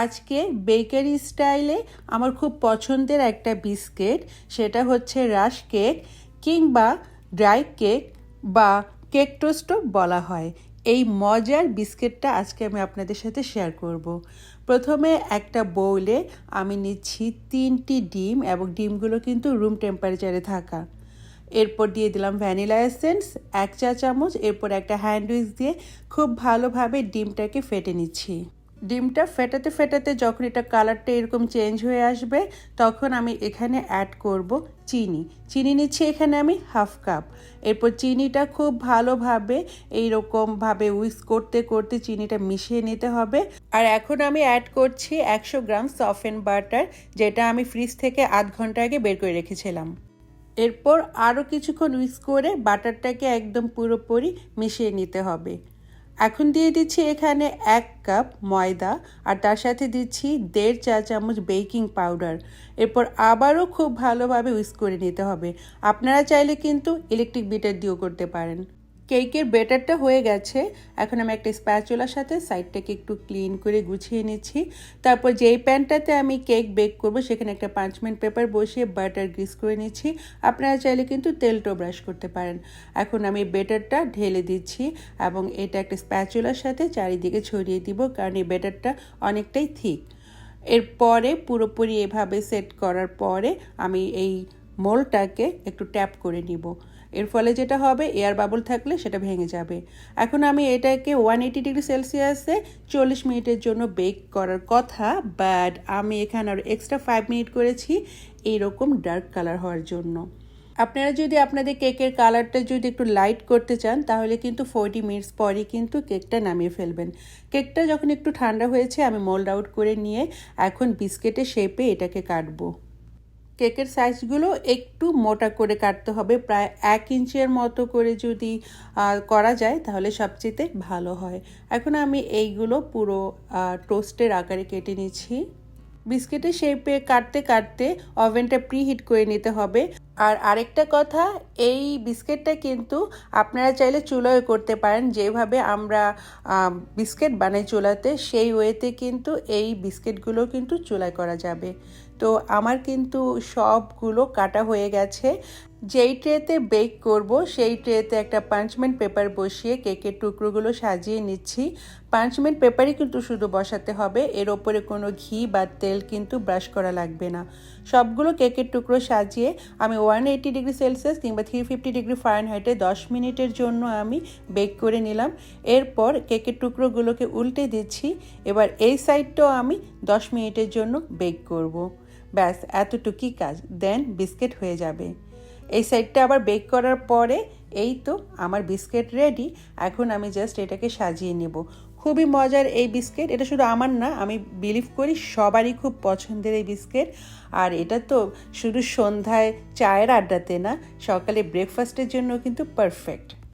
আজকে বেকারি স্টাইলে আমার খুব পছন্দের একটা বিস্কিট সেটা হচ্ছে রাস কেক কিংবা ড্রাই কেক বা কেক টোস্টও বলা হয়। এই মজার বিস্কিটটা আজকে আমি আপনাদের সাথে শেয়ার করব। প্রথমে একটা বউলে আমি নিচ্ছি তিনটি ডিম এবং ডিমগুলো কিন্তু রুম টেম্পারেচারে থাকা। এরপর দিয়ে দিলাম ভ্যানিলা এসেন্স এক চা চামচ এরপর একটা হ্যান্ডউইচ দিয়ে খুব ভালোভাবে ডিমটাকে ফেটে নিচ্ছি। ডিমটা ফেটাতে ফেটাতে যখন এটা কালারটা এরকম চেঞ্জ হয়ে আসবে, তখন আমি এখানে অ্যাড করব চিনি। চিনি নিচ্ছি এখানে আমি হাফ কাপ এরপর চিনিটা খুব ভালোভাবে এইরকমভাবে উইস করতে করতে চিনিটা মিশিয়ে নিতে হবে। আর এখন আমি অ্যাড করছি একশো গ্রাম সফেন বাটার যেটা আমি ফ্রিজ থেকে আধ ঘণ্টা আগে বের করে রেখেছিলাম। এরপর আরও কিছুক্ষণ উইস করে বাটারটাকে একদম পুরোপুরি মিশিয়ে নিতে হবে। এখন দিয়ে দিচ্ছি এখানে এক কাপ ময়দা আর তার সাথে দিচ্ছি দেড় চা চামচ বেকিং পাউডার। এরপর আবারও খুব ভালোভাবে উইস করে নিতে হবে। আপনারা চাইলে কিন্তু ইলেকট্রিক বিটার দিয়েও করতে পারেন। কেকের বেটারটা হয়ে গেছে। এখন আমি একটা স্প্যাচুলার সাথে সাইডটাকে একটু ক্লিন করে গুছিয়ে নিচ্ছি। তারপর যেই প্যানটাতে আমি কেক বেক করব, সেখানে একটা পাঁচমেন্ট পেপার বসিয়ে বাটার গ্রিস করে নিচ্ছি। আপনারা চাইলে কিন্তু তেলটাও ব্রাশ করতে পারেন। এখন আমি বেটারটা ঢেলে দিচ্ছি এবং এটা একটা স্প্যাচুলার সাথে চারিদিকে ছড়িয়ে দিব, কারণ এই বেটারটা অনেকটাই থিক। এরপরে পুরোপুরি এভাবে সেট করার পরে আমি এই মোলটাকে একটু ট্যাপ করে নিব। এর ফলে যেটা হবে এয়ার বাবল থাকলে সেটা ভেঙে যাবে। এখন আমি এটাকে ওয়ান এইটি ডিগ্রি সেলসিয়াসে চল্লিশ মিনিটের জন্য বেক করার কথা বাট আমি এখানে আরও এক্সট্রা ফাইভ মিনিট করেছি এইরকম ডার্ক কালার হওয়ার জন্য। আপনারা যদি আপনাদের কেকের কালারটা যদি একটু লাইট করতে চান, তাহলে কিন্তু ফোরটি মিনিটস পরই কিন্তু কেকটা নামিয়ে ফেলবেন। কেকটা যখন একটু ঠান্ডা হয়েছে, আমি মোল্ড আউট করে নিয়ে এখন বিস্কেটের শেপে এটাকে কাটবো। কেকের সাইজগুলো একটু মোটা করে কাটতে হবে, প্রায় এক ইঞ্চের মতো করে যদি করা যায় তাহলে সবচেয়ে ভালো হয়। এখন আমি এইগুলো পুরো টোস্টের আকারে কেটে নিচ্ছি। বিস্কিটের শেপে কাটতে কাটতে ওভেনটা প্রিহিট করে নিতে হবে। আর আরেকটা কথা, এই বিস্কিটটা কিন্তু আপনারা চাইলে চুলায় করতে পারেন। যেভাবে আমরা বিস্কিট বানাই চুলাতে, সেই ওয়েতে কিন্তু এই বিস্কিটগুলো কিন্তু চুলায় করা যাবে। তো আমার কিন্তু সবগুলো কাটা হয়ে গেছে। যেই ট্রেতে বেক করব, সেই ট্রেতে একটা পাঞ্চমেন্ট পেপার বসিয়ে কেকের টুকরোগুলো সাজিয়ে নিচ্ছি। পাঞ্চমেন্ট পেপারই কিন্তু শুধু বসাতে হবে, এর ওপরে কোনো ঘি বা তেল কিন্তু ব্রাশ করা লাগবে না। সবগুলো কেকের টুকরো সাজিয়ে আমি ওয়ান এইটি ডিগ্রি সেলসিয়াস কিংবা থ্রি ফিফটি ডিগ্রি ফারেনহাইটে দশ মিনিটের জন্য আমি বেক করে নিলাম। এরপর কেকের টুকরোগুলোকে উল্টে দিচ্ছি, এবার এই সাইডটাও আমি দশ মিনিটের জন্য বেক করব। ব্যাস, এতটুকুই কাজ দেন বিস্কিট হয়ে যাবে। এই সাইডটা আবার বেক করার পরে এই তো আমার বিস্কিট রেডি এখন আমি জাস্ট এটাকে সাজিয়ে নেব। খুবই মজার এই বিস্কিট এটা শুধু আমার না, আমি বিলিভ করি সবারই খুব পছন্দের এই বিস্কিট আর এটা তো শুধু সন্ধ্যায় চায়ের আড্ডাতে না, সকালে ব্রেকফাস্টের জন্য কিন্তু পারফেক্ট